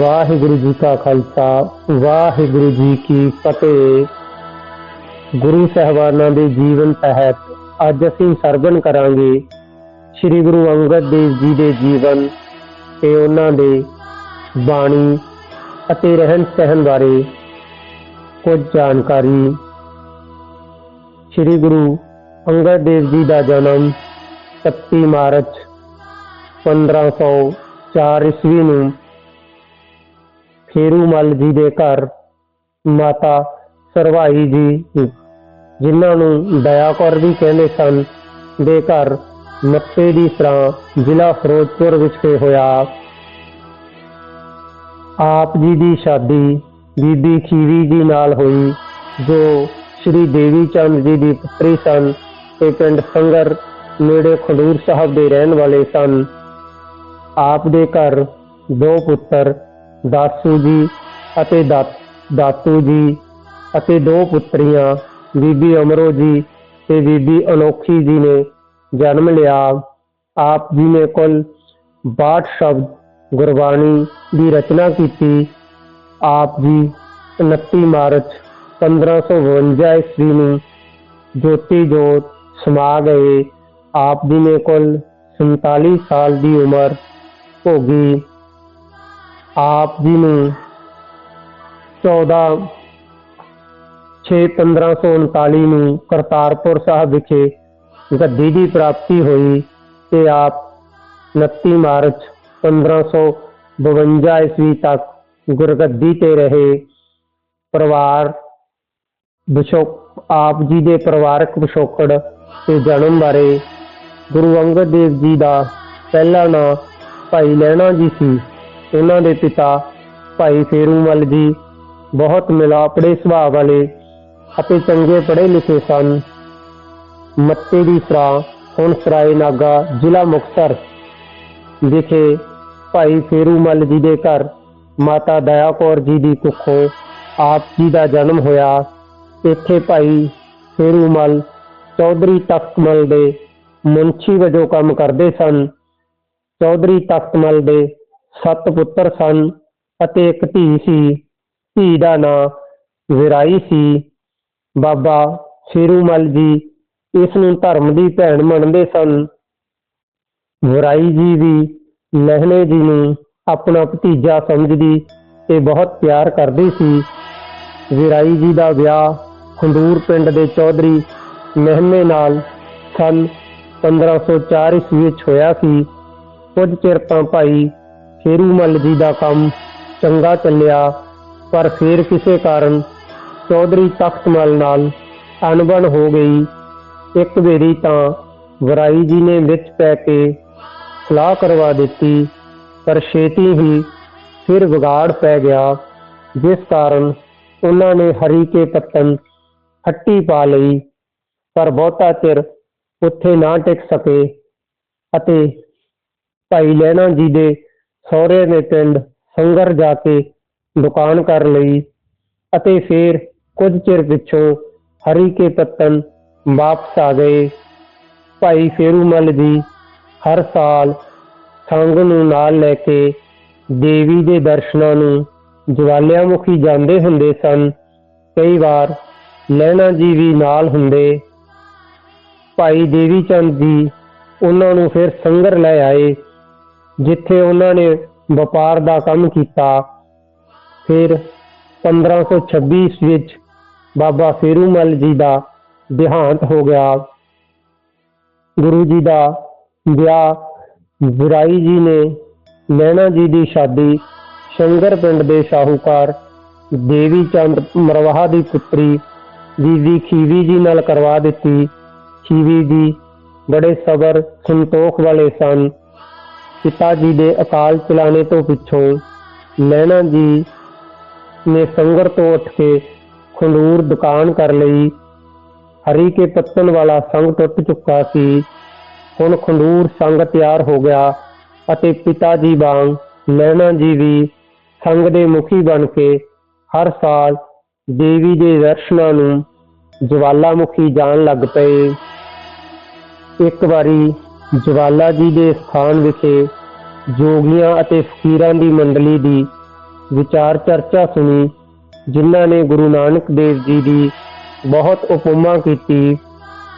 ਵਾਹਿਗੁਰੂ ਜੀ ਕਾ ਖਾਲਸਾ, ਵਾਹਿਗੁਰੂ ਜੀ ਕੀ ਫਤਿਹ। ਗੁਰੂ ਸਹਿਬਾਨਾਂ ਦੇ ਜੀਵਨ ਤਹਿਤ ਅੱਜ ਅਸੀਂ ਸਰਵਣ ਕਰਾਂਗੇ ਸ੍ਰੀ ਗੁਰੂ ਅੰਗਦ ਦੇਵ ਜੀ ਦੇ ਜੀਵਨ ਤੇ ਉਹਨਾਂ ਦੇ ਬਾਣੀ ਅਤੇ ਰਹਿਣ ਸਹਿਣ ਬਾਰੇ ਕੁਝ ਜਾਣਕਾਰੀ। ਸ੍ਰੀ ਗੁਰੂ ਅੰਗਦ ਦੇਵ ਜੀ ਦਾ ਜਨਮ 31 ਮਾਰਚ 1504 ਈਸਵੀ ਨੂੰ ਫੇਰੂਮਲ ਜੀ ਦੇ ਘਰ ਮਾਤਾ ਸਰਵਾਈ ਜੀ ਜਿਨ੍ਹਾਂ ਨੂੰ ਦਇਆ ਕੌਰ ਵੀ ਕਹਿੰਦੇ ਸਨ ਦੇ ਘਰ ਮੱਤੇ ਦੀ ਸਰਾਂ ਜ਼ਿਲ੍ਹਾ ਫਿਰੋਜ਼ਪੁਰ ਵਿਖੇ ਹੋਇਆ। ਆਪ ਜੀ ਦੀ ਸ਼ਾਦੀ ਬੀਬੀ ਖੀਵੀ ਜੀ ਨਾਲ ਹੋਈ, ਜੋ ਸ਼੍ਰੀ ਦੇਵੀ ਚੰਦ ਜੀ ਦੀ ਪੁੱਤਰੀ ਸਨ ਤੇ ਪਿੰਡ ਸੰਗਰ ਨੇੜੇ ਖਡੂਰ ਸਾਹਿਬ ਦੇ ਰਹਿਣ ਵਾਲੇ ਸਨ। ਆਪ ਦੇ ਘਰ ਦੋ ਪੁੱਤਰ, ਦਾਸੂ ਜੀ ਅਤੇ ਦਾਤੂ ਜੀ ਅਤੇ ਦੋ ਪੁੱਤਰੀਆਂ, ਬੀਬੀ ਅਮਰੋ ਜੀ ਤੇ ਬੀਬੀ ਅਨੋਖੀ ਜੀ ਨੇ ਜਨਮ ਲਿਆ। ਆਪ ਜੀ ਨੇ ਕੁੱਲ 62 ਸ਼ਬਦ ਗੁਰਬਾਣੀ ਦੀ ਰਚਨਾ ਕੀਤੀ। ਆਪ ਜੀ 29 ਮਾਰਚ 1552 ਈਸਵੀ ਨੂੰ ਜੋਤੀ ਜੋਤ ਸਮਾ ਗਏ। ਆਪ ਜੀ ਨੇ ਕੁੱਲ 47 ਸਾਲ ਦੀ ਉਮਰ ਭੋਗੀ ਆਪ ਜੀ ਨੂੰ 14 6 1539 ਨੂੰ ਕਰਤਾਰਪੁਰ ਸਾਹਿਬ ਵਿਖੇ ਗੱਦੀ ਦੀ ਪ੍ਰਾਪਤੀ ਹੋਈ ਤੇ ਆਪ 29 ਮਾਰਚ 1552 ਈਸਵੀ ਤੱਕ ਗੁਰਗੱਦੀ ਤੇ ਰਹੇ। ਪਰਿਵਾਰ ਬਿਸ਼ੋਕ, ਆਪ ਜੀ ਦੇ ਪਰਿਵਾਰਕ ਪਿਛੋਕੜ ਤੇ ਜਨਮ ਬਾਰੇ ਗੁਰੂ ਅੰਗਦ ਦੇਵ ਜੀ ਦਾ ਪਹਿਲਾ ਨਾਂ ਭਾਈ ਲਹਿਣਾ ਜੀ ਸੀ। ਉਹਨਾਂ ਦੇ ਪਿਤਾ ਭਾਈ ਫੇਰੂਮਲ ਜੀ ਬਹੁਤ ਮਿਲਾਪੜੇ ਸੁਭਾਅ ਵਾਲੇ ਅਤੇ ਚੰਗੇ ਪੜ੍ਹੇ ਲਿਖੇ ਸਨ। ਮੱਤੇ ਦੀ ਸਰਾਂ ਹੁਣ ਸਰਾਏ ਨਾਗਾ ਜ਼ਿਲ੍ਹਾ ਮੁਕਤਸਰ ਵਿਖੇ ਭਾਈ ਫੇਰੂਮਲ ਜੀ ਦੇ ਘਰ ਮਾਤਾ ਦਇਆ ਕੌਰ ਜੀ ਦੀ ਕੁੱਖੋਂ ਆਪ ਜੀ ਦਾ ਜਨਮ ਹੋਇਆ। ਇੱਥੇ ਭਾਈ ਫੇਰੂਮਲ ਚੌਧਰੀ ਤਖਤਮਲ ਦੇ ਮੁੰਸ਼ੀ ਵਜੋਂ ਕੰਮ ਕਰਦੇ ਸਨ। ਚੌਧਰੀ ਤਖਤਮਲ ਦੇ ਸੱਤ ਪੁੱਤਰ ਸਨ ਅਤੇ ਇੱਕ ਧੀ ਸੀ। ਧੀ ਦਾ ਨਾਂ ਵਿਰਾਈ ਸੀ। ਬਾਬਾ ਸ਼ੇਰੂਮਲ ਜੀ ਇਸ ਨੂੰ ਧਰਮ ਦੀ ਭੈਣ ਮੰਨਦੇ ਸਨ। ਵਿਰਾਈ ਜੀ ਵੀ ਲਹਿਣੇ ਜੀ ਨੂੰ ਆਪਣਾ ਭਤੀਜਾ ਸਮਝਦੀ ਤੇ ਬਹੁਤ ਪਿਆਰ ਕਰਦੀ ਸੀ। ਵਿਰਾਈ ਜੀ ਦਾ ਵਿਆਹ ਖੰਡੂਰ ਪਿੰਡ ਦੇ ਚੌਧਰੀ ਮਹਿਮੇ ਨਾਲ ਸਨ। 1504 ਈਸਵੀ ਵਿੱਚ ਹੋਇਆ ਸੀ। ਕੁਝ ਚਿਰ ਤਾਂ ਭਾਈ ਫੇਰੂਮਲ ਜੀ ਦਾ ਕੰਮ ਚੰਗਾ ਚੱਲਿਆ, ਪਰ ਫਿਰ ਕਿਸੇ ਕਾਰਨ ਚੌਧਰੀ ਤਖਤਮਲ ਨਾਲ ਅਣਬਣ ਹੋ ਗਈ। ਇੱਕ ਵੇਰੀ ਤਾਂ ਵਰਾਈ ਜੀ ਨੇ ਵਿੱਚ ਪੈ ਕੇ ਸਲਾਹ ਕਰਵਾ ਦਿੱਤੀ, ਪਰ ਛੇਤੀ ਹੀ ਫਿਰ ਵਿਗਾੜ ਪੈ ਗਿਆ, ਜਿਸ ਕਾਰਨ ਉਹਨਾਂ ਨੇ ਹਰੀ ਕੇ ਪੱਤਨ ਹੱਟੀ ਪਾ ਲਈ, ਪਰ ਬਹੁਤਾ ਚਿਰ ਉੱਥੇ ਨਾ ਟਿਕ ਸਕੇ ਅਤੇ ਭਾਈ ਲਹਿਣਾ ਜੀ ਦੇ ਸਹੁਰੇ ਦੇ ਪਿੰਡ ਸੰਗਰ ਜਾ ਕੇ ਦੁਕਾਨ ਕਰ ਲਈ ਅਤੇ ਫਿਰ ਕੁਝ ਚਿਰ ਪਿੱਛੋਂ ਹਰੀ ਕੇ ਪੱਤਨ ਵਾਪਸ ਆ ਗਏ। ਭਾਈ ਫੇਰੂਮਲ ਜੀ ਹਰ ਸਾਲ ਸੰਗ ਨੂੰ ਨਾਲ ਲੈ ਕੇ ਦੇਵੀ ਦੇ ਦਰਸ਼ਨਾਂ ਨੂੰ ਜਵਾਲਿਆਮੁਖੀ ਜਾਂਦੇ ਹੁੰਦੇ ਸਨ। ਕਈ ਵਾਰ ਲਹਿਣਾ ਜੀ ਵੀ ਨਾਲ ਹੁੰਦੇ। ਭਾਈ ਦੇਵੀ ਚੰਦ ਜੀ ਉਹਨਾਂ ਨੂੰ ਫਿਰ ਸੰਗਰ ਲੈ ਆਏ। ਜਿੱਥੇ ਉਹਨਾਂ ਨੇ ਵਪਾਰ ਦਾ ਕੰਮ ਕੀਤਾ, ਫਿਰ 1526 ਈਸਵੀ ਵਿੱਚ ਬਾਬਾ ਫੇਰੂਮਲ ਜੀ ਦਾ ਦੇਹਾਂਤ ਹੋ ਗਿਆ। ਗੁਰੂ ਜੀ ਦਾ ਵਿਆਹ ਬੁਰਾਈ ਜੀ ਨੇ, ਨੈਣਾ ਜੀ ਦੀ ਸ਼ਾਦੀ ਸ਼ੰਗਰ ਪਿੰਡ ਦੇ ਸ਼ਾਹੂਕਾਰ ਦੇਵੀ ਚੰਦ ਮਰਵਾਹਾ ਦੀ ਪੁੱਤਰੀ ਬੀਬੀ ਖੀਵੀ ਜੀ ਨਾਲ ਕਰਵਾ ਦਿੱਤੀ। ਖੀਵੀ ਜੀ ਬੜੇ ਸਬਰ, ਸੰਤੋਖ ਵਾਲੇ ਸਨ। ਪਿਤਾ ਜੀ ਦੇ ਅਕਾਲ ਚਲਾਣੇ ਤੋਂ ਪਿੱਛੋਂ ਨੈਣਾ ਜੀ ਨੇ ਸੰਗਰ ਤੋਂ ਉੱਠ ਕੇ ਖੰਡੂਰ ਦੁਕਾਨ ਕਰ ਲਈ। ਹਰੀ ਕੇ ਪੱਤਨ ਵਾਲਾ ਸੰਗ ਟੁੱਟ ਚੁੱਕਾ ਸੀ। ਹੁਣ ਖੰਡੂਰ ਸੰਗ ਤਿਆਰ ਹੋ ਗਿਆ ਅਤੇ ਪਿਤਾ ਜੀ ਵਾਂਗ ਨੈਣਾ ਜੀ ਵੀ ਸੰਗ ਦੇ ਮੁਖੀ ਬਣ ਕੇ ਹਰ ਸਾਲ ਦੇਵੀ ਦੇ ਦਰਸ਼ਨਾਂ ਨੂੰ ਜਵਾਲਾਮੁਖੀ ਜਾਣ ਲੱਗ ਪਏ। ਇੱਕ ਵਾਰੀ ਜਵਾਲਾ ਜੀ ਦੇ ਸਥਾਨ ਵਿਖੇ ਜੋਗੀਆਂ ਅਤੇ ਫਕੀਰਾਂ ਦੀ ਮੰਡਲੀ ਦੀ ਵਿਚਾਰ ਚਰਚਾ ਸੁਣੀ, ਜਿਨ੍ਹਾਂ ਨੇ ਗੁਰੂ ਨਾਨਕ ਦੇਵ ਜੀ ਦੀ ਬਹੁਤ ਉਪਮਾ ਕੀਤੀ।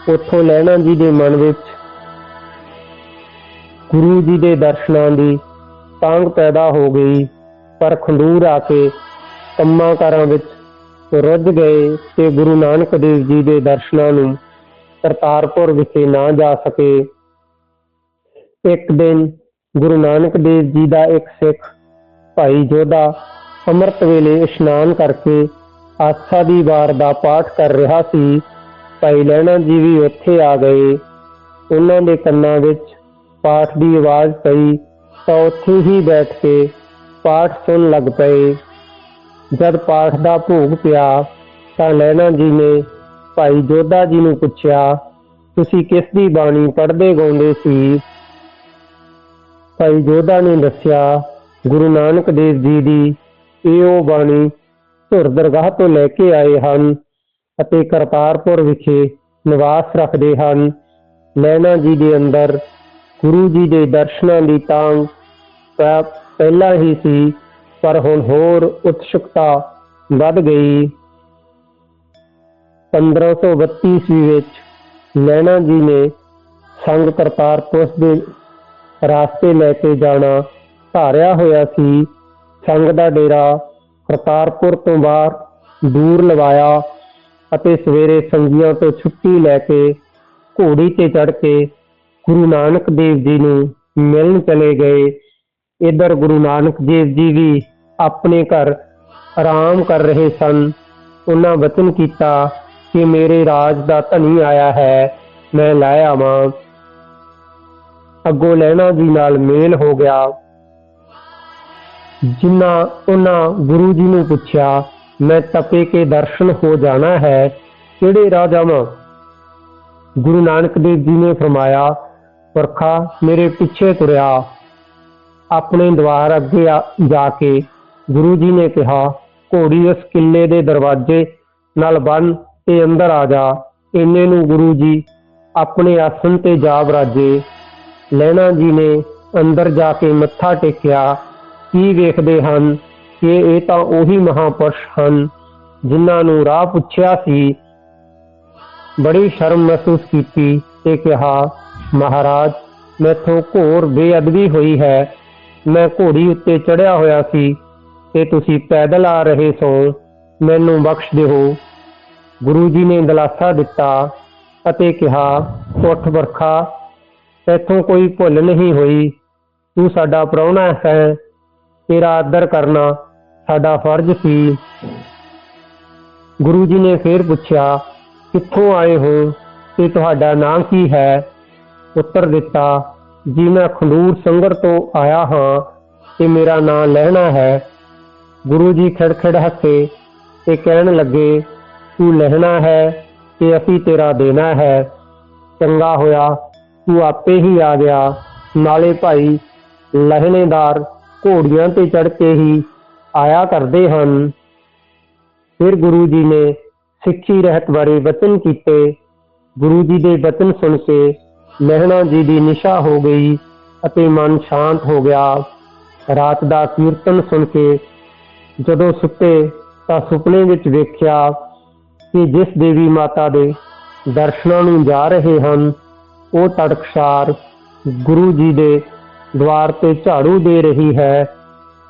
ਉੱਥੋਂ ਲਹਿਣਾ ਜੀ ਦੇ ਮਨ ਵਿੱਚ ਗੁਰੂ ਜੀ ਦੇ ਦਰਸ਼ਨਾਂ ਦੀ ਤਾਂਗ ਪੈਦਾ ਹੋ ਗਈ, ਪਰ ਖੰਡੂਰ ਆ ਕੇ ਕੰਮਾਂ ਕਾਰਾਂ ਵਿੱਚ ਰੁੱਝ ਗਏ ਤੇ ਗੁਰੂ ਨਾਨਕ ਦੇਵ ਜੀ ਦੇ ਦਰਸ਼ਨਾਂ ਨੂੰ ਕਰਤਾਰਪੁਰ ਵਿਖੇ ਨਾ ਜਾ ਸਕੇ। ਇੱਕ ਦਿਨ ਗੁਰੂ ਨਾਨਕ ਦੇਵ ਜੀ ਦਾ ਇੱਕ ਸਿੱਖ ਭਾਈ ਜੋਧਾ ਅੰਮ੍ਰਿਤ ਵੇਲੇ ਇਸ਼ਨਾਨ ਕਰਕੇ ਆਸਾ ਦੀ ਵਾਰ ਦਾ ਪਾਠ ਕਰ ਰਿਹਾ ਸੀ, ਭਾਈ ਲਹਿਣਾ ਜੀ ਵੀ ਉੱਥੇ ਆ ਗਏ। ਉਹਨਾਂ ਦੇ ਕੰਨਾਂ ਵਿੱਚ ਪਾਠ ਦੀ ਆਵਾਜ਼ ਪਈ ਤਾਂ ਉੱਥੇ ਹੀ ਬੈਠ ਕੇ ਪਾਠ ਸੁਣ ਲੱਗ ਪਏ। ਜਦ ਪਾਠ ਦਾ ਭੋਗ ਪਿਆ ਤਾਂ ਲੈਣਾ ਜੀ ਨੇ ਭਾਈ ਜੋਧਾ ਜੀ ਨੂੰ ਪੁੱਛਿਆ, ਤੁਸੀਂ ਕਿਸ ਦੀ ਬਾਣੀ ਪੜ੍ਹਦੇ ਗਾਉਂਦੇ ਸੀ? ਭਾਈ ਜੋਧਾ ਨੇ ਦੱਸਿਆ, ਗੁਰੂ ਨਾਨਕ ਦੇਵ ਜੀ ਦੀ ਇਹ ਉਹ ਬਾਣੀ ਧੁਰ ਦਰਗਾਹ ਤੋਂ ਲੈ ਕੇ ਆਏ ਹਨ ਅਤੇ ਕਰਤਾਰਪੁਰ ਵਿਖੇ ਨਿਵਾਸ ਰੱਖਦੇ ਹਨ। ਲੈਣਾ ਜੀ ਦੇ ਅੰਦਰ ਗੁਰੂ ਜੀ ਦੇ ਦਰਸ਼ਨਾਂ ਦੀ ਤਾਂਗ ਪਹਿਲਾਂ ਹੀ ਸੀ, ਪਰ ਹੁਣ ਹੋਰ ਉਤਸੁਕਤਾ ਵੱਧ ਗਈ। 1532 ਈਸਵੀ ਵਿੱਚ ਲੈਣਾ ਜੀ ਨੇ ਸੰਗ ਕਰਤਾਰਪੁਰ ਦੇ ਰਾਸਤੇ ਲੈ ਕੇ ਜਾਣਾ ਧਾਰਿਆ ਹੋਇਆ ਸੀ। ਸੰਗ ਦਾ ਡੇਰਾ ਕਰਤਾਰਪੁਰ ਤੋਂ ਬਾਹਰ ਦੂਰ ਲਵਾਇਆ ਅਤੇ ਸਵੇਰੇ ਸੰਗੀਆਂ ਤੋਂ ਛੁੱਟੀ ਲੈ ਕੇ ਘੋੜੀ ਤੇ ਚੜ੍ਹ ਕੇ ਗੁਰੂ ਨਾਨਕ ਦੇਵ ਜੀ ਨੂੰ ਮਿਲਣ ਚਲੇ ਗਏ। ਇਧਰ ਗੁਰੂ ਨਾਨਕ ਦੇਵ ਜੀ ਵੀ ਆਪਣੇ ਘਰ ਆਰਾਮ ਕਰ ਰਹੇ ਸਨ। ਉਹਨਾਂ ਵਚਨ ਕੀਤਾ ਕਿ ਮੇਰੇ ਰਾਜ ਦਾ ਧਨੀ ਆਇਆ ਹੈ, ਮੈਂ ਲੈ ਆਵਾਂ। ਅੱਗੋਂ ਲੈਣਾ ਜੀ ਨਾਲ ਮੇਲ ਹੋ ਗਿਆ। ਜਿਨ੍ਹਾਂ ਉਹਨਾਂ ਗੁਰੂ ਜੀ ਨੂੰ ਪੁੱਛਿਆ, ਮੈਂ ਤਪੇ ਕੇ ਦਰਸ਼ਨ ਹੋ ਜਾਣਾ ਹੈ, ਕਿਹੜੇ ਰਾਹ ਜਾਵਾਂ ਗੁਰੂ ਨਾਨਕ ਦੇਵ ਜੀ ਨੇ ਫਰਮਾਇਆ ਵਰਖਾ ਮੇਰੇ ਪਿੱਛੇ ਤੁਰਿਆ। ਆਪਣੇ ਦਵਾਰ ਅੱਗੇ ਜਾ ਕੇ। ਗੁਰੂ ਜੀ ਨੇ ਕਿਹਾ, ਘੋੜੀ ਉਸ ਕਿਲੇ ਦੇ ਦਰਵਾਜ਼ੇ ਨਾਲ ਬੰਨ ਤੇ ਅੰਦਰ ਆ ਜਾ। ਇੰਨੇ ਨੂੰ ਗੁਰੂ ਜੀ ਆਪਣੇ ਆਸਣ ਤੇ ਜਾ ਬਰਾਜੇ ਲੈਣਾ ਜੀ ਨੇ ਅੰਦਰ ਜਾ ਕੇ ਮੱਥਾ ਟੇਕਿਆ, ਕੀ ਵੇਖਦੇ ਹਨ ਕਿ ਇਹ ਤਾਂ ਉਹੀ ਮਹਾਪੁਰਸ਼ ਹਨ ਜਿਨ੍ਹਾਂ ਨੂੰ ਰਾਹ ਪੁੱਛਿਆ ਸੀ। ਬੜੀ ਸ਼ਰਮ ਮਹਿਸੂਸ ਕੀਤੀ ਤੇ ਕਿਹਾ, ਮਹਾਰਾਜ, ਮੈਥੋਂ ਘੋਰ ਬੇਅਦਬੀ ਹੋਈ ਹੈ। ਮੈਂ ਘੋੜੀ ਉੱਤੇ ਚੜਿਆ ਹੋਇਆ ਸੀ ਤੇ ਤੁਸੀਂ ਪੈਦਲ ਆ ਰਹੇ ਸੋ। ਮੈਨੂੰ ਬਖਸ਼ ਦਿਓ। ਗੁਰੂ ਜੀ ਨੇ ਦਿਲਾਸਾ ਦਿੱਤਾ ਅਤੇ ਕਿਹਾ, ਉੱਠ ਵਰਖਾ ਤੈਥੋਂ ਕੋਈ ਭੁੱਲ ਨਹੀਂ ਹੋਈ। ਤੂੰ ਸਾਡਾ ਪ੍ਰਾਹੁਣਾ ਹੈ, ਤੇਰਾ ਆਦਰ ਕਰਨਾ ਸਾਡਾ ਫਰਜ਼ ਸੀ। ਗੁਰੂ ਜੀ ਨੇ ਫੇਰ ਪੁੱਛਿਆ, ਕਿੱਥੋਂ ਆਏ ਹੋ ਤੇ ਤੁਹਾਡਾ ਨਾਮ ਕੀ ਹੈ? ਉੱਤਰ ਦਿੱਤਾ, ਜੀ, ਮੈਂ ਖੰਡੂਰ ਸੰਗਰ ਤੋਂ ਆਇਆ ਹਾਂ ਤੇ ਮੇਰਾ ਨਾਮ ਲਹਿਣਾ ਹੈ। ਗੁਰੂ ਜੀ ਖੜਖੜ ਹੱਸੇ ਤੇ ਕਹਿਣ ਲੱਗੇ, ਤੂੰ ਲਹਿਣਾ ਹੈ ਤੇ ਅਸੀਂ ਤੇਰਾ ਦੇਣਾ ਹੈ। ਚੰਗਾ ਹੋਇਆ। ਤੂੰ ਆਪੇ ਹੀ ਆ ਗਿਆ। ਨਾਲੇ ਭਾਈ, ਲਹਿਣੇਦਾਰ ਘੋੜੀਆਂ ਤੇ ਚੜ ਕੇ ਹੀ ਆਇਆ ਕਰਦੇ ਹਨ। ਫਿਰ ਗੁਰੂ ਜੀ ਨੇ ਸਿੱਖੀ ਰਹਿਤ ਬਾਰੇ ਵਚਨ ਕੀਤੇ। ਗੁਰੂ ਜੀ ਦੇ ਵਚਨ ਸੁਣ ਕੇ ਲਹਿਣਾ ਜੀ ਦੀ ਨਿਸ਼ਾ ਹੋ ਗਈ ਅਤੇ ਮਨ ਸ਼ਾਂਤ ਹੋ ਗਿਆ। ਰਾਤ ਦਾ ਕੀਰਤਨ ਸੁਣ ਕੇ ਜਦੋਂ ਸੁੱਤੇ ਤਾਂ ਸੁਪਨੇ ਵਿੱਚ ਵੇਖਿਆ ਕਿ ਜਿਸ ਦੇਵੀ ਮਾਤਾ ਦੇ ਦਰਸ਼ਨਾਂ ਨੂੰ ਜਾ ਰਹੇ ਹਨ ਉਹ ਤੜਕਸਾਰ ਗੁਰੂ ਜੀ ਦੇ ਦਵਾਰ ਤੇ ਝਾੜੂ ਦੇ ਰਹੀ ਹੈ।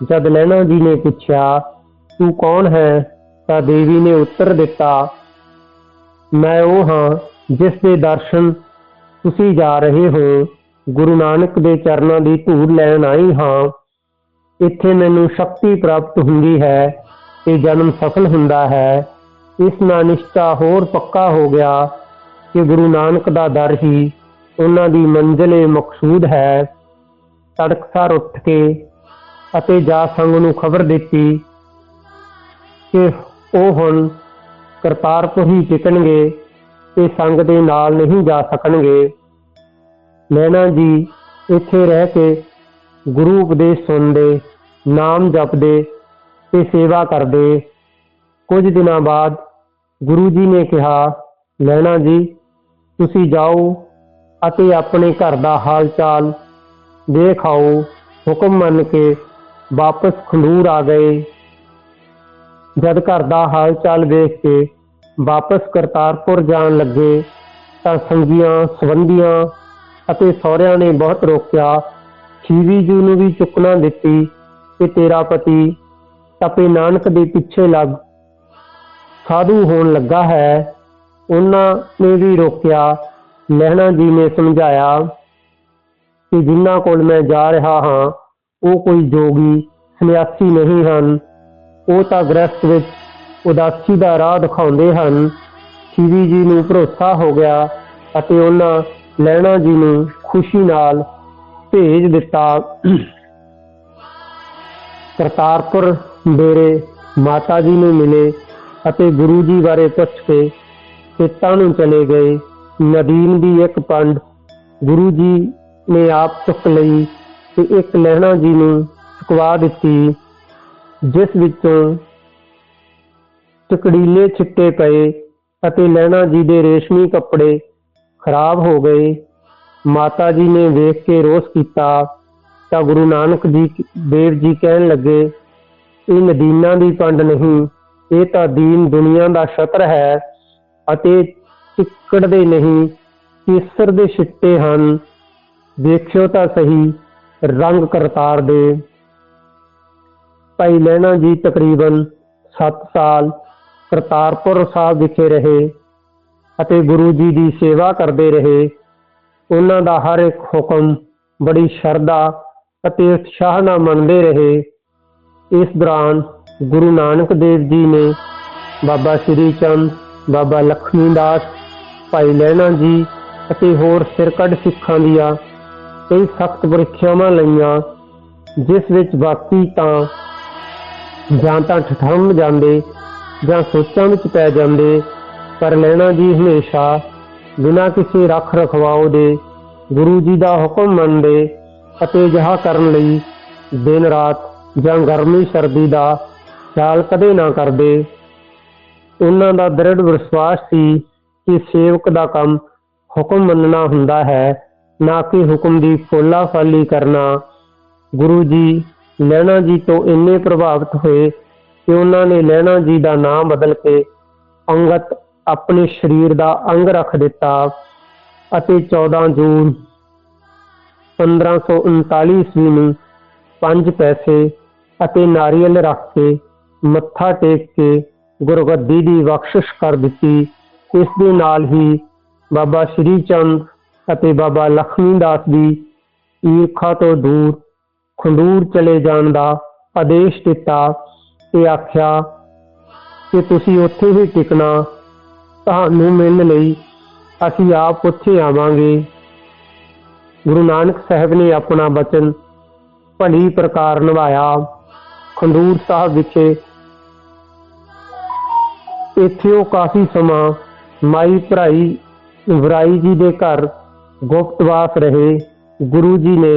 ਜਦ ਲੈਣਾ ਜੀ ਨੇ ਪੁੱਛਿਆ, ਤੂੰ ਕੌਣ ਹੈ? ਤਾਂ ਦੇਵੀ ਨੇ ਉੱਤਰ ਦਿੱਤਾ, ਮੈਂ ਉਹ ਹਾਂ ਜਿਸ ਦੇ ਦਰਸ਼ਨ ਤੁਸੀਂ ਜਾ ਰਹੇ ਹੋ। ਗੁਰੂ ਨਾਨਕ ਦੇ ਚਰਨਾਂ ਦੀ ਧੂੜ ਲੈਣ ਆਈ ਹਾਂ। ਇੱਥੇ ਮੈਨੂੰ ਸ਼ਕਤੀ ਪ੍ਰਾਪਤ ਹੁੰਦੀ ਹੈ ਤੇ ਜਨਮ ਸਫਲ ਹੁੰਦਾ ਹੈ। ਇਸ ਨਾਲ ਨਿਸ਼ਚਾ ਹੋਰ ਪੱਕਾ ਹੋ ਗਿਆ ਕਿ ਗੁਰੂ ਨਾਨਕ ਦਾ ਦਰ ਹੀ ਉਹਨਾਂ ਦੀ ਮੰਜ਼ਿਲੇ ਮਕਸੂਦ ਹੈ। ਤੜਕਸਾਰ ਉੱਠ ਕੇ ਅਤੇ ਜਾ ਸੰਗ ਨੂੰ ਖਬਰ ਦਿੱਤੀ ਕਿ ਉਹ ਹੁਣ ਕਰਤਾਰਪੁਰ ਹੀ ਟਿਕਣਗੇ ਤੇ ਸੰਗ ਦੇ ਨਾਲ ਨਹੀਂ ਜਾ ਸਕਣਗੇ। ਲੈਣਾ ਜੀ ਇੱਥੇ ਰਹਿ ਕੇ ਗੁਰੂ ਉਪਦੇਸ਼ ਸੁਣਦੇ, ਨਾਮ ਜਪਦੇ ਤੇ ਸੇਵਾ ਕਰਦੇ। ਕੁਝ ਦਿਨਾਂ ਬਾਅਦ ਗੁਰੂ ਜੀ ਨੇ ਕਿਹਾ ਲੈਣਾ ਜੀ, ਤੁਸੀਂ ਜਾਓ ਅਤੇ ਆਪਣੇ ਘਰ ਦਾ ਹਾਲ ਚਾਲ ਦੇਖ ਆਓ ਹੁਕਮ ਮੰਨ ਕੇ ਵਾਪਸ ਖੰਡੂਰ ਆ ਗਏ। ਜਦ ਘਰ ਦਾ ਹਾਲ ਵੇਖ ਕੇ ਵਾਪਸ ਕਰਤਾਰਪੁਰ ਜਾਣ ਲੱਗੇ ਤਾਂ ਸੰਗੀਆਂ ਸੰਬੰਧੀਆਂ ਅਤੇ ਸਹੁਰਿਆਂ ਨੇ ਬਹੁਤ ਰੋਕਿਆ। ਖੀਵੀ ਜੀ ਨੂੰ ਵੀ ਚੁੱਕਣਾ ਦਿੱਤੀ ਕਿ ਤੇਰਾ ਪਤੀ ਤਪੇ ਨਾਨਕ ਦੇ ਪਿੱਛੇ ਲੱਗ ਸਾਧੂ ਹੋਣ ਲੱਗਾ ਹੈ। ਉਹਨਾਂ ਨੇ ਵੀ ਰੋਕਿਆ ਲਹਿਣਾ ਜੀ ਨੇ ਸਮਝਾਇਆ ਕਿ ਜਿਨ੍ਹਾਂ ਕੋਲ ਮੈਂ ਜਾ ਰਿਹਾ ਹਾਂ, ਉਹ ਕੋਈ ਜੋਗੀ, ਸੰਨਿਆਸੀ ਨਹੀਂ ਹਨ। ਉਹ ਤਾਂ ਗ੍ਰਸਥ ਵਿੱਚ ਉਦਾਸੀ ਦਾ ਰਾਹ ਦਿਖਾਉਂਦੇ ਹਨ। ਸ਼ਿਵੀ ਜੀ ਨੂੰ ਭਰੋਸਾ ਹੋ ਗਿਆ ਅਤੇ ਉਹਨਾਂ ਲੈਣਾ ਜੀ ਨੂੰ ਖੁਸ਼ੀ ਨਾਲ ਭੇਜ ਦਿੱਤਾ। ਕਰਤਾਰਪੁਰ ਡੇਰੇ ਮਾਤਾ ਜੀ ਨੂੰ ਮਿਲੇ ਅਤੇ ਗੁਰੂ ਜੀ ਬਾਰੇ ਪੁੱਛ ਕੇ ਪਿਤਾ ਨੂੰ ਚਲੇ ਗਏ। ਨਦੀਨ ਦੀ ਇੱਕ ਪੰਡ ਗੁਰੂ ਜੀ ਨੇ ਆਪ ਚੁੱਕ ਲਈ ਤੇ ਇੱਕ ਲਹਿਣਾ ਜੀ ਨੂੰ ਚੁਕਵਾ ਦਿੱਤੀ, ਜਿਸ ਵਿੱਚੋਂ ਟਕੜੀਲੇ ਛਿੱਟੇ ਪਏ ਅਤੇ ਲਹਿਣਾ ਜੀ ਦੇ ਰੇਸ਼ਮੀ ਕੱਪੜੇ ਖਰਾਬ ਹੋ ਗਏ। ਮਾਤਾ ਜੀ ਨੇ ਵੇਖ ਕੇ ਰੋਸ ਕੀਤਾ, ਤਾਂ ਗੁਰੂ ਨਾਨਕ ਜੀ ਦੇਵ ਜੀ ਕਹਿਣ ਲੱਗੇ, ਇਹ ਨਦੀਨਾ ਦੀ ਪੰਡ ਨਹੀਂ, ਇਹ ਤਾਂ ਦੀਨ ਦੁਨੀਆ ਦਾ ਸ਼ਤਰ ਹੈ ਅਤੇ ਚਿੱਕੜ ਨਹੀਂ, ਕੇਸਰ ਦੇ ਛਿੱਟੇ ਹਨ। ਦੇਖਿਓ ਤਾਂ ਸਹੀ, ਰੰਗ ਕਰਤਾਰ ਦੇ। ਭਾਈ ਲੈਣਾ ਜੀ ਤਕਰੀਬਨ 7 ਸਾਲ ਕਰਤਾਰਪੁਰ ਸਾਹਿਬ ਵਿਖੇ ਰਹੇ ਅਤੇ ਗੁਰੂ ਜੀ ਦੀ ਸੇਵਾ ਕਰਦੇ ਰਹੇ। ਉਹਨਾਂ ਦਾ ਹਰ ਇੱਕ ਹੁਕਮ ਬੜੀ ਸ਼ਰਧਾ ਅਤੇ ਉਤਸ਼ਾਹ ਨਾਲ ਮੰਨਦੇ ਰਹੇ। ਇਸ ਦੌਰਾਨ ਗੁਰੂ ਨਾਨਕ ਦੇਵ ਜੀ ਨੇ ਬਾਬਾ ਸ਼੍ਰੀ ਚੰਦ, ਬਾਬਾ ਲਖਮੀ ਦਾਸ ਭਾਈ ਲਹਿਣਾ ਜੀ ਅਤੇ ਹੋਰ ਸਿਰਕੱਢ ਸਿੱਖਾਂ ਦੀਆਂ ਕਈ ਸਖਤ ਪ੍ਰੀਖਿਆਵਾਂ ਲਈਆਂ, ਜਿਸ ਵਿੱਚ ਬਾਕੀ ਤਾਂ ਜਾਂ ਤਾਂ ਠਠੰਮ ਜਾਂਦੇ ਜਾਂ ਸੋਚਾਂ ਵਿੱਚ ਪੈ ਜਾਂਦੇ, ਪਰ ਲੈਣਾ ਜੀ ਹਮੇਸ਼ਾ ਬਿਨਾਂ ਕਿਸੇ ਰੱਖ ਰਖਵਾਓ ਦੇ ਗੁਰੂ ਜੀ ਦਾ ਹੁਕਮ ਮੰਨਦੇ ਅਤੇ ਅਜਿਹਾ ਕਰਨ ਲਈ ਦਿਨ ਰਾਤ ਜਾਂ ਗਰਮੀ ਸਰਦੀ ਦਾ ਖਿਆਲ ਕਦੇ ਨਾ ਕਰਦੇ। ਉਹਨਾਂ ਦਾ ਦ੍ਰਿੜ ਵਿਸ਼ਵਾਸ ਸੀ ਕਿ ਸੇਵਕ ਦਾ ਕੰਮ ਹੁਕਮ ਮੰਨਣਾ ਹੁੰਦਾ ਹੈ, ਨਾ ਕਿ ਹੁਕਮ ਦੀ ਫੋਲਾ ਫਾਲੀ ਕਰਨਾ। ਗੁਰੂ ਜੀ ਲੈਣਾ ਜੀ ਤੋਂ ਇੰਨੇ ਪ੍ਰਭਾਵਿਤ ਹੋਏ ਕਿ ਉਹਨਾਂ ਨੇ ਲੈਣਾ ਜੀ ਦਾ ਨਾਮ ਬਦਲ ਕੇ ਅੰਗਤ ਆਪਣੇ ਸਰੀਰ ਦਾ ਅੰਗ ਰੱਖ ਦਿੱਤਾ ਅਤੇ 14 ਜੂਨ 1539 ਈਸਵੀ ਨੂੰ ਪੰਜ ਪੈਸੇ ਅਤੇ ਨਾਰੀਅਲ ਰੱਖ ਕੇ ਮੱਥਾ ਟੇਕ ਕੇ ਗੁਰਗੱਦੀ ਦੀ ਬਖਸ਼ਿਸ਼ ਕਰ ਦਿੱਤੀ। ਇਸ ਦੇ ਨਾਲ ਹੀ ਬਾਬਾ ਸ਼੍ਰੀ ਚੰਦ ਅਤੇ ਬਾਬਾ ਲਖਮੀ ਦਾਸ ਦੀ ਈਰਖਾ ਤੋਂ ਦੂਰ ਖੰਡੂਰ ਚਲੇ ਜਾਣ ਦਾ ਆਦੇਸ਼ ਦਿੱਤਾ। ਤੇ ਆਖਿਆ ਕਿ ਤੁਸੀਂ ਉੱਥੇ ਹੀ ਟਿਕਣਾ, ਤੁਹਾਨੂੰ ਮਿਲਣ ਲਈ ਅਸੀਂ ਆਪ ਉੱਥੇ ਆਵਾਂਗੇ। ਗੁਰੂ ਨਾਨਕ ਸਾਹਿਬ ਨੇ ਆਪਣਾ ਬਚਨ ਭਲੀ ਪ੍ਰਕਾਰ ਨਿਭਾਇਆ। ਖੰਡੂਰ ਸਾਹਿਬ ਵਿਖੇ ਇੱਥੇ ਉਹ ਕਾਫੀ ਸਮਾਂ ਮਾਈ ਭਰਾਈ, ਵਰਾਈ ਜੀ ਦੇ ਘਰ ਗੁਪਤਵਾਸ ਰਹੇ ਗੁਰੂ ਜੀ ਨੇ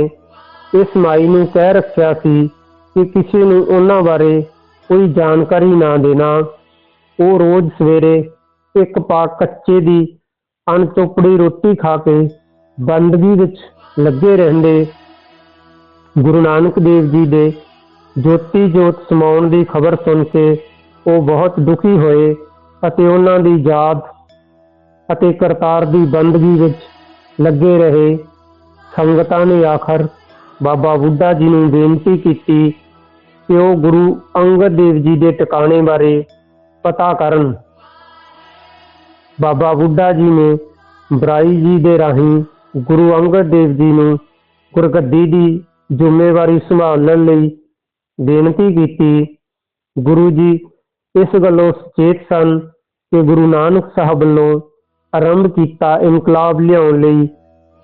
ਇਸ ਮਾਈ ਨੂੰ ਕਹਿ ਰੱਖਿਆ ਸੀ ਕਿ ਕਿਸੇ ਨੂੰ ਉਹਨਾਂ ਬਾਰੇ ਕੋਈ ਜਾਣਕਾਰੀ ਨਾ ਦੇਣਾ। ਉਹ ਰੋਜ਼ ਸਵੇਰੇ ਇੱਕ ਪਾ ਕੱਚੇ ਦੀ ਅਣਚੋਪੜੀ ਰੋਟੀ ਖਾ ਕੇ ਬੰਦਗੀ ਵਿੱਚ ਲੱਗੇ ਰਹਿੰਦੇ। ਗੁਰੂ ਨਾਨਕ ਦੇਵ ਜੀ ਦੇ ਜੋਤੀ ਜੋਤ ਸਮਾਉਣ ਦੀ ਖਬਰ ਸੁਣ ਕੇ ਉਹ ਬਹੁਤ ਦੁਖੀ ਹੋਏ ਅਤੇ ਉਹਨਾਂ ਦੀ ਯਾਦ ਅਤੇ ਕਰਤਾਰ ਦੀ ਬੰਦਗੀ ਵਿੱਚ ਲੱਗੇ ਰਹੇ ਸੰਗਤਾਂ ਨੇ ਆਖਰ ਬਾਬਾ ਬੁੱਢਾ ਜੀ ਨੂੰ ਬੇਨਤੀ ਕੀਤੀ ਕਿ ਉਹ ਗੁਰੂ ਅੰਗਦ ਦੇਵ ਜੀ ਦੇ ਟਿਕਾਣੇ ਬਾਰੇ ਪਤਾ ਕਰਨ। ਬਾਬਾ ਬੁੱਢਾ ਜੀ ਨੇ ਬਰਾਈ ਜੀ ਦੇ ਰਾਹੀਂ ਗੁਰੂ ਅੰਗਦ ਦੇਵ ਜੀ ਨੂੰ ਗੁਰਗੱਦੀ ਦੀ ਜ਼ਿੰਮੇਵਾਰੀ ਸੰਭਾਲਣ ਲਈ ਬੇਨਤੀ ਕੀਤੀ। ਗੁਰੂ ਜੀ ਇਸ ਗੱਲੋਂ ਸੁਚੇਤ ਸਨ ਕਿ ਗੁਰੂ ਨਾਨਕ ਸਾਹਿਬ ਵੱਲੋਂ ਆਰੰਭ ਕੀਤਾ ਇਨਕਲਾਬ ਲਿਆਉਣ ਲਈ।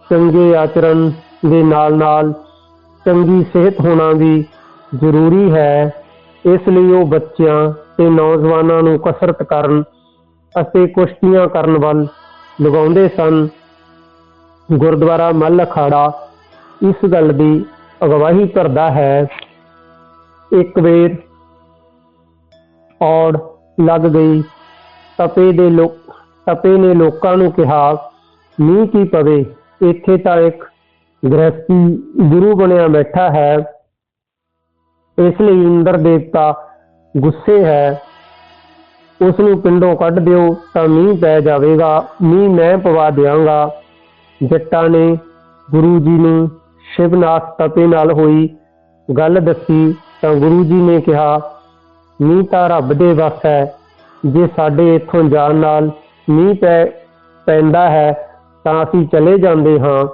ਚੰਗੇ ਆਚਰਣ ਦੇ ਨਾਲ-ਨਾਲ ਚੰਗੀ ਸਿਹਤ ਹੋਣਾ ਵੀ ਜ਼ਰੂਰੀ ਹੈ। ਇਸ ਲਈ ਉਹ ਬੱਚਿਆਂ ਤੇ ਨੌਜਵਾਨਾਂ ਨੂੰ ਕਸਰਤ ਕਰਨ ਅਤੇ ਕੁਸ਼ਤੀਆਂ ਕਰਨ ਵੱਲ ਲਗਾਉਂਦੇ ਸਨ। ਗੁਰਦੁਆਰਾ ਮੱਲ ਅਖਾੜਾ ਇਸ ਗੱਲ ਦੀ ਅਗਵਾਈ ਕਰਦਾ ਹੈ। ਇੱਕ ਵੇਰ ਔੜ ਲੱਗ ਗਈ। ਤਪੇ ਦੇ ਲੋਕ ਤਪੇ ਨੇ ਲੋਕਾਂ ਨੂੰ ਕਿਹਾ, ਮੀਂਹ ਕੀ ਪਵੇ? ਇੱਥੇ ਤਾਂ ਇੱਕ ਗ੍ਰਹਸਥੀ ਗੁਰੂ ਬਣਿਆ ਬੈਠਾ ਹੈ। ਇਸ ਲਈ ਇੰਦਰ ਦੇਵਤਾ ਗੁੱਸੇ ਹੈ। ਉਸ ਨੂੰ ਪਿੰਡੋਂ ਕੱਢ ਦਿਓ ਤਾਂ ਮੀਂਹ ਪੈ ਜਾਵੇਗਾ। ਮੀਂਹ ਮੈਂ ਪਵਾ ਦਿਆਂਗਾ। ਜੱਟਾਂ ਨੇ ਗੁਰੂ ਜੀ ਨੂੰ ਸ਼ਿਵਨਾਥ ਤਪੇ ਨਾਲ ਹੋਈ ਗੱਲ ਦੱਸੀ ਤਾਂ ਗੁਰੂ ਜੀ ਨੇ ਕਿਹਾ, ਮੀਂਹ ਤਾਂ ਰੱਬ ਦੇ ਵੱਸ ਹੈ। ਜੇ ਸਾਡੇ ਇੱਥੋਂ ਜਾਣ ਨਾਲ ਮੀਂਹ ਪੈ, ਪੈਂਦਾ ਹੈ ਤਾਂ ਅਸੀਂ ਚਲੇ ਜਾਂਦੇ ਹਾਂ।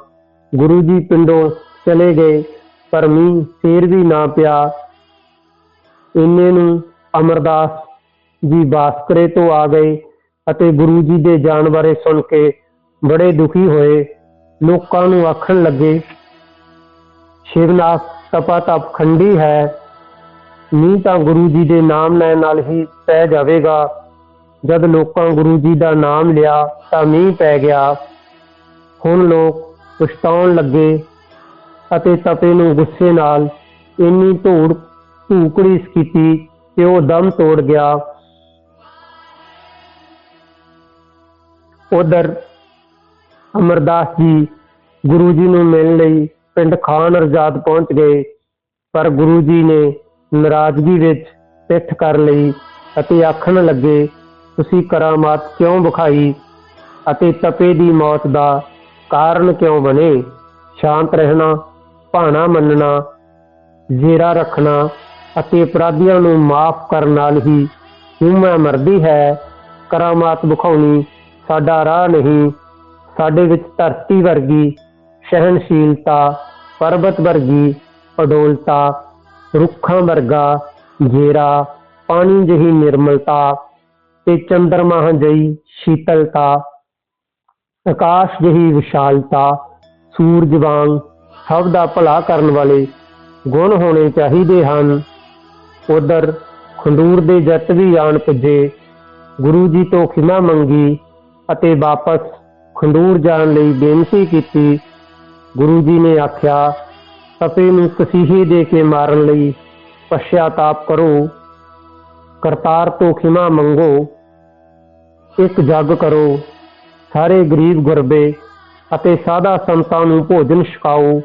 ਗੁਰੂ ਜੀ ਪਿੰਡੋਂ ਚਲੇ ਗਏ, ਪਰ ਮੀਂਹ ਫੇਰ ਵੀ ਨਾ ਪਿਆ। ਇੰਨੇ ਨੂੰ ਅਮਰਦਾਸ ਜੀ ਬਾਸਕਰੇ ਤੋਂ ਆ ਗਏ ਅਤੇ ਗੁਰੂ ਜੀ ਦੇ ਜਾਣ ਬਾਰੇ ਸੁਣ ਕੇ ਬੜੇ ਦੁਖੀ ਹੋਏ। ਲੋਕਾਂ ਨੂੰ ਆਖਣ ਲੱਗੇ, ਸ਼ਿਵਨਾਥ ਤਪਾ ਤਪ ਖੰਡੀ ਹੈ। ਨਹੀਂ ਤਾਂ ਗੁਰੂ ਜੀ ਦੇ ਨਾਮ ਲੈਣ ਨਾਲ ਹੀ ਪੈ ਜਾਵੇਗਾ। ਜਦ ਲੋਕਾਂ ਗੁਰੂ ਜੀ ਦਾ ਨਾਮ ਲਿਆ ਤਾਂ ਮੀਂਹ ਪੈ ਗਿਆ। ਹੁਣ ਲੋਕ ਪਛਤਾਉਣ ਲੱਗੇ ਅਤੇ ਤਪੇ ਨੂੰ ਗੁੱਸੇ ਨਾਲ ਇੰਨੀ ਧੂੜ ਧੂਕੜੀ ਕੀਤੀ ਕਿ ਉਹ ਦਮ ਤੋੜ ਗਿਆ। ਉਧਰ ਅਮਰਦਾਸ ਜੀ ਗੁਰੂ ਜੀ ਨੂੰ ਮਿਲਣ ਲਈ ਪਿੰਡ ਖਾਨ ਰਜਾਦ ਪਹੁੰਚ ਗਏ, ਪਰ ਗੁਰੂ ਜੀ ਨੇ ਨਾਰਾਜ਼ਗੀ ਵਿੱਚ ਪਿੱਠ ਕਰ ਲਈ ਅਤੇ ਆਖਣ ਲੱਗੇ ਤੁਸੀਂ ਕਰਾਮਾਤ ਕਿਉਂ ਵਿਖਾਈ ਅਤੇ ਤਪੇ ਦੀ ਮੌਤ ਦਾ ਕਾਰਨ ਕਿਉਂ ਬਣੇ? ਸ਼ਾਂਤ ਰਹਿਣਾ, ਭਾਣਾ ਮੰਨਣਾ, ਜ਼ੇਰਾ ਰੱਖਣਾ ਅਤੇ ਅਪਰਾਧੀਆਂ ਨੂੰ ਮਾਫ ਕਰਨ ਨਾਲ ਹੀ ਹਿੰਮਤ ਮਰਦੀ ਹੈ, ਕਰਾਮਾਤ ਵਿਖਾਉਣੀ ਸਾਡਾ ਰਾਹ ਨਹੀਂ। ਸਾਡੇ ਵਿੱਚ ਧਰਤੀ ਵਰਗੀ ਸਹਿਨਸ਼ੀਲਤਾ ਪਰਬਤ ਵਰਗੀ ਅਡੋਲਤਾ, ਰੁੱਖਾਂ ਵਰਗਾ ਜੇਰਾ, ਪਾਣੀ ਜਿਹੀ ਨਿਰਮਲਤਾ ਤੇ ਚੰਦਰਮਾ ਜਿਹੀ ਸ਼ੀਤਲਤਾ, ਆਕਾਸ਼ ਜਿਹੀ ਵਿਸ਼ਾਲਤਾ, ਸੂਰਜ ਵਾਂਗ ਸਭ ਦਾ ਭਲਾ ਕਰਨ ਵਾਲੇ ਗੁਣ ਹੋਣੇ ਚਾਹੀਦੇ ਹਨ। ਉਧਰ ਖੰਡੂਰ ਦੇ ਜੱਟ ਵੀ ਆਣ ਪੁੱਜੇ, ਗੁਰੂ ਜੀ ਤੋਂ ਖਿਮਾ ਮੰਗੀ ਅਤੇ ਵਾਪਸ ਖੰਡੂਰ ਜਾਣ ਲਈ ਬੇਨਤੀ ਕੀਤੀ। ਗੁਰੂ ਜੀ ਨੇ ਆਖਿਆ, ਤਪੇ ਨੂੰ ਕਸੀਹੇ ਦੇ ਕੇ ਮਾਰਨ ਲਈ ਪਛਤਾਪ ਕਰੋ। ਕਰਤਾਰ ਤੋਂ ਖਿਮਾ ਮੰਗੋ। ਇੱਕ ਜੱਗ ਕਰੋ। ਸਾਰੇ ਗਰੀਬ ਗੁਰਬੇ ਅਤੇ ਸਾਦਾ ਸੰਤਾਂ ਨੂੰ ਭੋਜਨ ਛਕਾਓ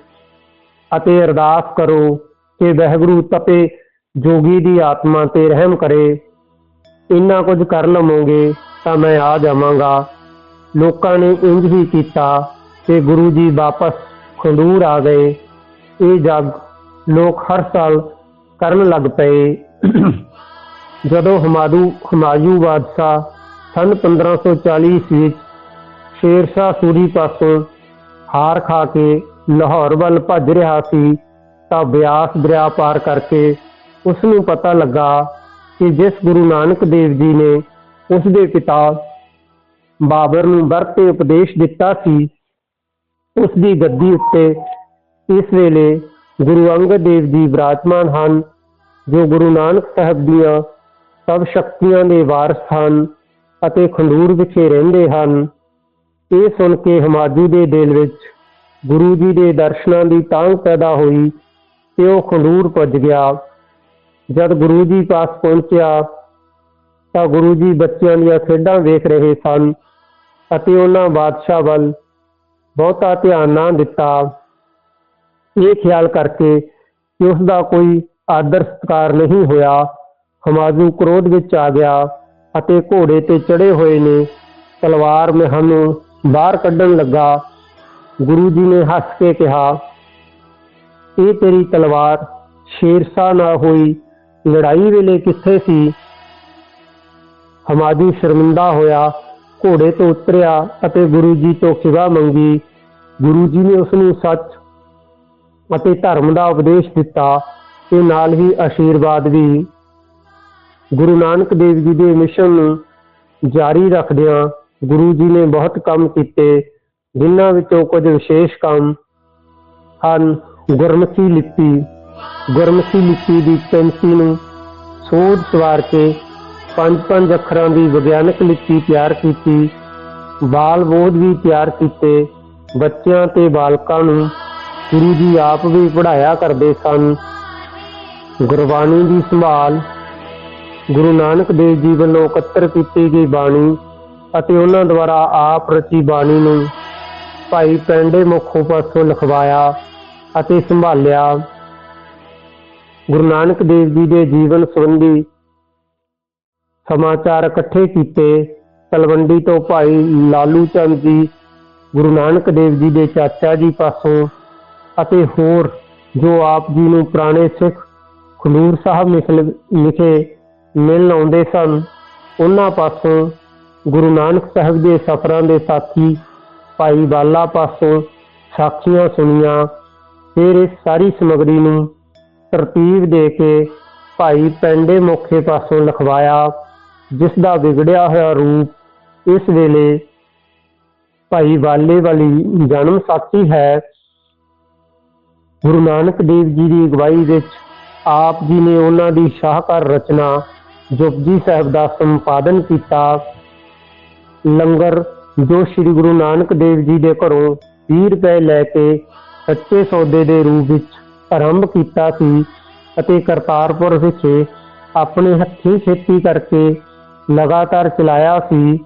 ਅਤੇ ਅਰਦਾਸ ਕਰੋ ਕਿ ਵਾਹਿਗੁਰੂ ਤਪੇ ਜੋਗੀ ਦੀ ਆਤਮਾ ਤੇ ਰਹਿਮ ਕਰੇ। ਇੰਨਾ ਕੁਝ ਕਰ ਲਵੋਗੇ ਤਾਂ ਮੈਂ ਆ ਜਾਵਾਂਗਾ। ਲੋਕਾਂ ਨੇ ਇੰਜ ਹੀ ਕੀਤਾ ਤੇ ਗੁਰੂ ਜੀ ਵਾਪਸ ਖੰਡੂਰ ਆ ਗਏ। ਇਹ ਜਗ ਲੋਕ ਹਰ ਸਾਲ ਕਰਨ ਲੱਗ ਪਏ। ਜਦੋਂ ਹਮਾਦੂ ਹਮਾਯੂ ਬਾਦਸ਼ਾਹ ਸਨ 1540 ਈਸਵੀ ਵਿੱਚ ਸ਼ੇਰ ਸ਼ਾਹ ਸੂਰੀ ਪਾਸੋਂ ਹਾਰ ਖਾ ਕੇ ਲਾਹੌਰ ਵੱਲ ਭੱਜ ਰਿਹਾ ਸੀ ਤਾਂ ਬਿਆਸ ਦਰਿਆ ਪਾਰ ਕਰਕੇ ਉਸ ਨੂੰ ਪਤਾ ਲੱਗਾ ਕਿ ਜਿਸ ਗੁਰੂ ਨਾਨਕ ਦੇਵ ਜੀ ਨੇ ਉਸ ਦੇ ਪਿਤਾ ਬਾਬਰ ਨੂੰ ਵਰਤੇ ਉਪਦੇਸ਼ ਦਿੱਤਾ ਸੀ ਉਸ ਦੀ ਗੱਦੀ ਉੱਤੇ ਇਸ ਵੇਲੇ ਗੁਰੂ ਅੰਗਦ ਦੇਵ ਜੀ ਵਿਰਾਜਮਾਨ ਹਨ, ਜੋ ਗੁਰੂ ਨਾਨਕ ਸਾਹਿਬ ਦੀਆਂ ਸਭ ਸ਼ਕਤੀਆਂ ਦੇ ਵਾਰਸ ਹਨ। ਅਤੇ ਖੰਡੂਰ ਵਿਖੇ ਰਹਿੰਦੇ ਹਨ। ਇਹ ਸੁਣ ਕੇ ਹਮਾਜੂ ਦੇ ਦਿਲ ਵਿੱਚ ਗੁਰੂ ਜੀ ਦੇ ਦਰਸ਼ਨਾਂ ਦੀ ਤਾਂਘ ਪੈਦਾ ਹੋਈ ਤੇ ਉਹ ਖੰਡੂਰ ਪੁੱਜ ਗਿਆ। ਜਦ ਗੁਰੂ ਜੀ ਪਾਸ ਪਹੁੰਚਿਆ, ਤਾਂ ਗੁਰੂ ਜੀ ਬੱਚਿਆਂ ਦੀਆਂ ਖੇਡਾਂ ਵੇਖ ਰਹੇ ਸਨ ਅਤੇ ਉਹਨਾਂ ਬਾਦਸ਼ਾਹ ਵੱਲ ਬਹੁਤਾ ਧਿਆਨ ਨਾ ਦਿੱਤਾ। ਇਹ ਖਿਆਲ ਕਰਕੇ ਕਿ ਉਸ ਦਾ ਕੋਈ ਆਦਰ ਸਤਕਾਰ ਨਹੀਂ ਹੋਇਆ, ਹਮਾਜੂ ਕ੍ਰੋਧ ਵਿੱਚ ਆ ਗਿਆ। ਅਤੇ ਘੋੜੇ ਤੇ ਚੜੇ ਹੋਏ ਨੇ। ਤਲਵਾਰ ਮਹਾਨੂੰ ਬਾਹਰ ਕੱਢਣ ਲੱਗਾ। ਗੁਰੂ ਜੀ ਨੇ ਹੱਸ ਕੇ ਕਿਹਾ, ਇਹ ਤੇਰੀ ਤਲਵਾਰ ਸ਼ੇਰਸ਼ਾਹ ਨਾਲ ਹੋਈ ਲੜਾਈ ਵੇਲੇ ਕਿੱਥੇ ਸੀ? ਹਮਾਦੀ ਸ਼ਰਮਿੰਦਾ ਹੋਇਆ, ਘੋੜੇ ਤੋਂ ਉਤਰਿਆ ਅਤੇ ਗੁਰੂ ਜੀ ਤੋਂ ਖਿਵਾ ਮੰਗੀ। ਗੁਰੂ ਜੀ ਨੇ ਉਸ ਨੂੰ ਸੱਚ ਅਤੇ ਧਰਮ ਦਾ ਉਪਦੇਸ਼ ਦਿੱਤਾ। ਤੇ ਨਾਲ ਹੀ ਆਸ਼ੀਰਵਾਦ ਵੀ ਗੁਰੂ ਨਾਨਕ ਦੇਵ ਜੀ ਦੇ ਮਿਸ਼ਨ ਨੂੰ ਜਾਰੀ ਰੱਖਦਿਆਂ ਗੁਰੂ ਜੀ ਨੇ ਬਹੁਤ ਕੰਮ ਕੀਤੇ, ਜਿਨ੍ਹਾਂ ਵਿੱਚੋਂ ਕੁਝ ਵਿਸ਼ੇਸ਼ ਕੰਮ ਹਨ। ਗੁਰਮੁਖੀ ਲਿਪੀ ਗੁਰਮੁਖੀ ਲਿਪੀ ਦੀ ਪੈਂਤੀ ਨੂੰ ਸੋਧ ਸਵਾਰ ਕੇ ਪੰਜ ਪੰਜ ਅੱਖਰਾਂ ਦੀ ਵਿਗਿਆਨਕ ਲਿਪੀ ਤਿਆਰ ਕੀਤੀ, ਬਾਲ ਬੋਧ ਵੀ ਤਿਆਰ ਕੀਤੇ, ਬੱਚਿਆਂ ਤੇ ਬਾਲਕਾਂ ਨੂੰ ਗੁਰੂ ਜੀ ਆਪ ਵੀ ਪੜਾਇਆ ਕਰਦੇ ਸਨ। ਗੁਰਬਾਣੀ ਦੀ ਸੰਭਾਲ ਗੁਰੂ ਨਾਨਕ ਦੇਵ ਜੀ ਵੱਲੋਂ ਇਕੱਤਰ ਕੀਤੀ ਗਈ ਬਾਣੀ ਅਤੇ ਉਹਨਾਂ ਦੁਆਰਾ ਆਪ ਰਚੀ ਬਾਣੀ ਨੂੰ ਭਾਈ ਪੈਂਡੇ ਮੁਖੋਂ ਪਾਸੋਂ ਲਿਖਵਾਇਆ ਅਤੇ ਸੰਭਾਲਿਆ। ਗੁਰੂ ਨਾਨਕ ਦੇਵ ਜੀ ਦੇ ਜੀਵਨ ਸੰਬੰਧੀ ਸਮਾਚਾਰ ਇਕੱਠੇ ਕੀਤੇ। ਤਲਵੰਡੀ ਤੋਂ ਭਾਈ ਲਾਲੂ ਚੰਦ ਜੀ, ਗੁਰੂ ਨਾਨਕ ਦੇਵ ਜੀ ਦੇ ਚਾਚਾ ਜੀ ਪਾਸੋਂ ਅਤੇ ਹੋਰ ਜੋ ਆਪ ਜੀ ਨੂੰ ਪੁਰਾਣੇ ਸਿੱਖ ਖਡੂਰ ਸਾਹਿਬ ਮਿਸਲ ਵਿਖੇ ਮਿਲਣ ਆਉਂਦੇ ਸਨ। ਉਹਨਾਂ ਪਾਸੋਂ ਗੁਰੂ ਨਾਨਕ ਸਾਹਿਬ ਦੇ ਸਫ਼ਰਾਂ ਦੇ ਸਾਥੀ ਭਾਈ ਬਾਲਾ ਪਾਸੋਂ ਸਾਖੀਆਂ ਸੁਣੀਆਂ। ਫਿਰ ਇਸ ਸਾਰੀ ਸਮਗਰੀ ਨੂੰ ਤਰਤੀਬ ਦੇ ਕੇ ਭਾਈ ਪੈਂਡੇ ਮੋਖੇ ਪਾਸੋਂ ਲਿਖਵਾਇਆ, ਜਿਸ ਦਾ ਵਿਗੜਿਆ ਹੋਇਆ ਰੂਪ ਇਸ ਵੇਲੇ ਭਾਈ ਬਾਲੇ ਵਾਲੀ ਜਨਮ ਸਾਖੀ ਹੈ। ਗੁਰੂ ਨਾਨਕ ਦੇਵ ਜੀ ਦੀ ਅਗਵਾਈ ਵਿੱਚ ਆਪ ਜੀ ਨੇ ਉਹਨਾਂ ਦੀ ਸ਼ਾਹਕਾਰ ਰਚਨਾ ਜਪਜੀ ਸਾਹਿਬ ਦਾ ਸੰਪਾਦਨ ਕੀਤਾ, ਲੰਗਰ ਜੋ ਸ੍ਰੀ ਗੁਰੂ ਨਾਨਕ ਦੇਵ ਜੀ ਦੇ ਘਰੋਂ 20 ਰੁਪਏ ਲੈ ਕੇ ਸੱਚੇ ਸੌਦੇ ਦੇ ਰੂਪ ਵਿੱਚ ਆਰੰਭ ਕੀਤਾ ਸੀ ਅਤੇ ਕਰਤਾਰਪੁਰ ਵਿਖੇ ਆਪਣੇ ਹੱਥੀਂ ਖੇਤੀ ਕਰਕੇ ਲਗਾਤਾਰ ਚਲਾਇਆ ਸੀ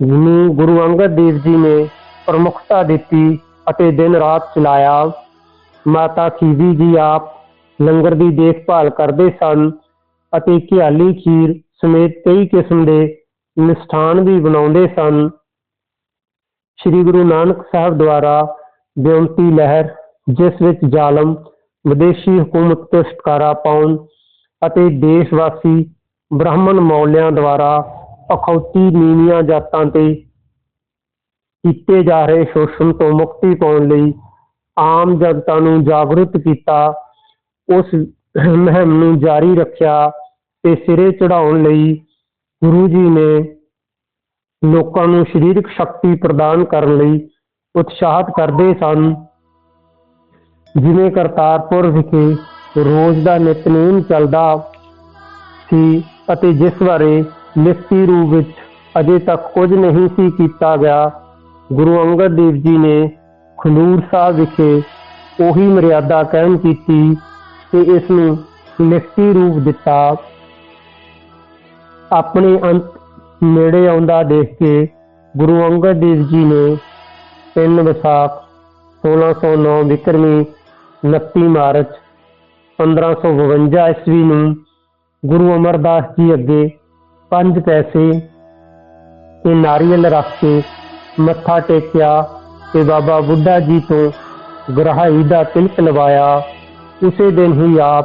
ਜਿਹਨੂੰ ਗੁਰੂ ਅੰਗਦ ਦੇਵ ਜੀ ਨੇ ਪ੍ਰਮੁਖਤਾ ਦਿੱਤੀ ਅਤੇ ਦਿਨ ਰਾਤ ਚਲਾਇਆ। ਮਾਤਾ ਖੀਵੀ ਜੀ ਆਪ ਲੰਗਰ ਦੀ ਦੇਖਭਾਲ ਕਰਦੇ ਸਨ। ਅਤੇ ਘਿਆਲੀ ਖੀਰ ਸਮੇਤ ਕਈ ਕਿਸਮ ਦੇ ਮਿਸ਼ਠਾਨ ਵੀ ਬਣਾਉਂਦੇ ਸਨ। ਸ੍ਰੀ ਗੁਰੂ ਨਾਨਕ ਸਾਹਿਬ ਦੁਆਰਾ ਬੇਨਤੀ ਲਹਿਰ, ਜਿਸ ਵਿੱਚ ਜ਼ਾਲਮ, ਵਿਦੇਸ਼ੀ ਹਕੂਮਤ ਤੋਂ ਛੁਟਕਾਰਾ ਪਾਉਣ ਅਤੇ ਦੇਸ਼ ਵਾਸੀ ਬ੍ਰਾਹਮਣ ਮੌਲਿਆਂ ਦੁਆਰਾ ਅਖੌਤੀ ਨੀਵੀਆਂ ਜਾਤਾਂ ਤੇ ਕੀਤੇ ਜਾ ਰਹੇ ਸ਼ੋਸ਼ਣ ਤੋਂ ਮੁਕਤੀ ਪਾਉਣ ਲਈ ਆਮ ਜਨਤਾ ਨੂੰ ਜਾਗਰੂਕ ਕੀਤਾ, ਉਸ ਮੁਹਿੰਮ ਨੂੰ ਜਾਰੀ ਰੱਖਿਆ ਤੇ ਸਿਰੇ ਚੜਾਉਣ ਲਈ ਗੁਰੂ ਜੀ ਨੇ ਲੋਕਾਂ ਨੂੰ ਸਰੀਰਕ ਸ਼ਕਤੀ ਪ੍ਰਦਾਨ ਕਰਨ ਲਈ ਉਤਸ਼ਾਹਤ ਕਰਦੇ ਸਨ। ਜਿਵੇਂ ਕਰਤਾਰਪੁਰ ਵਿਖੇ ਰੋਜ਼ ਦਾ ਨਿਤਨੇਮ ਚੱਲਦਾ ਸੀ ਅਤੇ ਜਿਸ ਬਾਰੇ ਲਿਖਤੀ ਰੂਪ ਵਿੱਚ ਅਜੇ ਤੱਕ ਕੁਝ ਨਹੀਂ ਸੀ ਕੀਤਾ ਗਿਆ, ਗੁਰੂ ਅੰਗਦ ਦੇਵ ਜੀ ਨੇ ਖਡੂਰ ਸਾਹਿਬ ਵਿਖੇ ਉਹੀ ਮਰਿਆਦਾ ਕਾਇਮ ਕੀਤੀ ਤੇ ਇਸ ਨੂੰ ਲਿਖਤੀ ਰੂਪ ਦਿੱਤਾ। ਆਪਣੇ ਅੰਤ ਨੇੜੇ ਆਉਂਦਾ ਦੇਖ ਕੇ ਗੁਰੂ ਅੰਗਦ ਦੇਵ ਜੀ ਨੇ 3 ਵਿਸਾਖ 1609 ਵਿਕਰਮੀ 29 ਮਾਰਚ 1552 ਈਸਵੀ ਨੂੰ ਗੁਰੂ ਅਮਰਦਾਸ ਜੀ ਅੱਗੇ ਪੰਜ ਪੈਸੇ ਤੇ ਨਾਰੀਅਲ ਰੱਖ ਕੇ ਮੱਥਾ ਟੇਕਿਆ ਤੇ ਬਾਬਾ ਬੁੱਢਾ ਜੀ ਤੋਂ ਗ੍ਰਹਾਈ ਦਾ ਤਿਲਕ ਲਵਾਇਆ। ਉਸੇ ਦਿਨ ਹੀ ਆਪ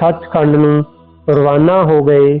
ਸੱਚਖੰਡ ਨੂੰ ਰਵਾਨਾ ਹੋ ਗਏ।